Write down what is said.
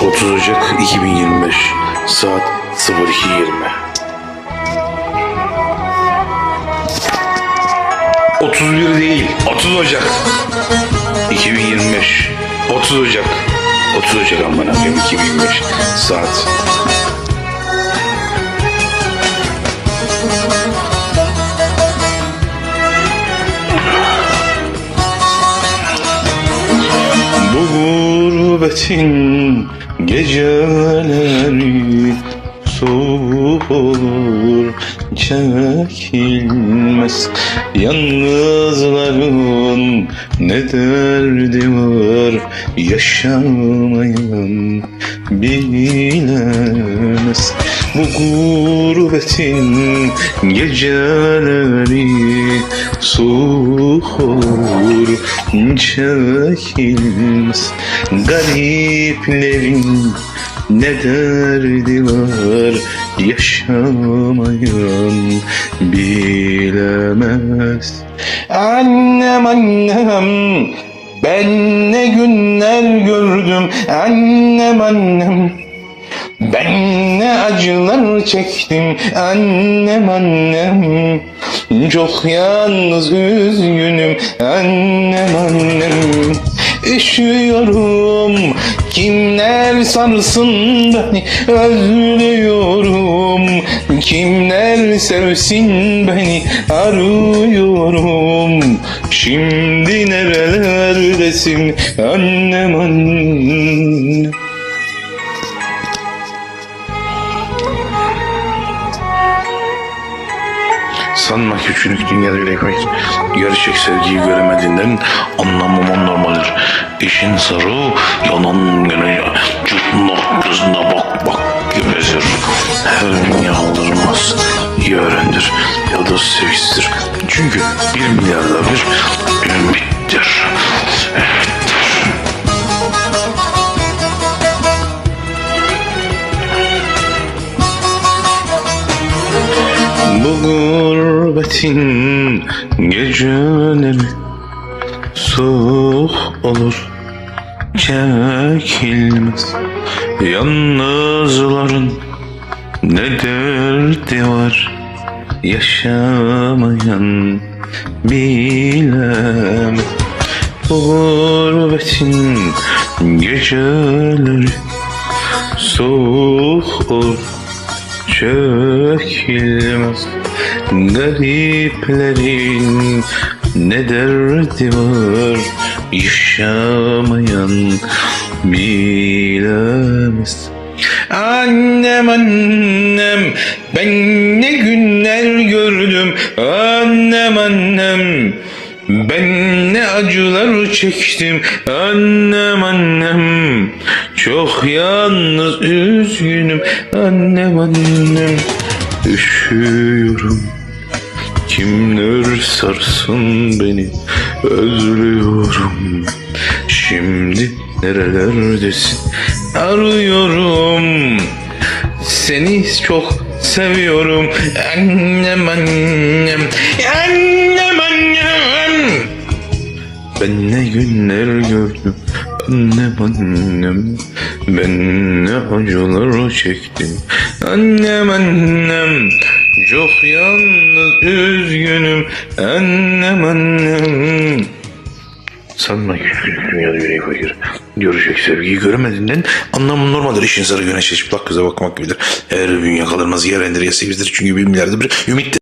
30 Ocak 2025 saat 02.20 31 değil 30 Ocak 2025 30 Ocak 30 Ocak amına koyayım 2025 saat gurbetin geceleri soğuk olur çekilmez. Yalnızların ne derdi var yaşamayan bilemez Bu gurbetin geceleri soğuk olur çekilmez Gariplerin ne derdi var yaşamayan bilemez. Annem annem ben ne günler gördüm. Annem annem ben ne acılar çektim annem annem. Çok yalnız üzgünüm annem annem. Üşüyorum kimler sarsın beni özlüyorum. Kimler sevsin beni arıyorum. Şimdi nerelerdesin annem annem Sanma küçülük dünyada bile koyar. Gerçek sevgiyi göremediğinden anlamaman normaldir. İşin sarı yanan gene cırt noktasına bak bak gebezer. Her gün yaldırmaz. Ya öğrendir ya da seviştir. Çünkü bir milyarda bir ümittir. Ümittir. Bu gurbetin geceleri soğuk olur çekilmez. Yalnızların ne derdi var? Yaşamayan bilemez Bu gurbetin geceleri soğuk olur çökilmez Gariplerin ne derdi var? Yaşamayan bilemez. Annem annem ben ne günler gördüm. Annem annem ben ne acılar çektim annem annem. Çok yalnız üzgünüm annem annem. Üşüyorum. Kimler sarsın beni? Özlüyorum. Şimdi nerelerdesin? Arıyorum. Seni çok seviyorum annem annem. Annem ben ne günler gördüm annem annem Ben ne acılar çektim annem annem Çok yalnız üzgünüm annem annem Sanma küçük dünyada yüreği fakir. Görecek sevgiyi göremediğinden anlamı normaldir. İşin sarı güneşe çıplak kıza bakmak gibidir. Her gün yakalanmaz yer sevizdir. Çünkü bir milyarda bir ümit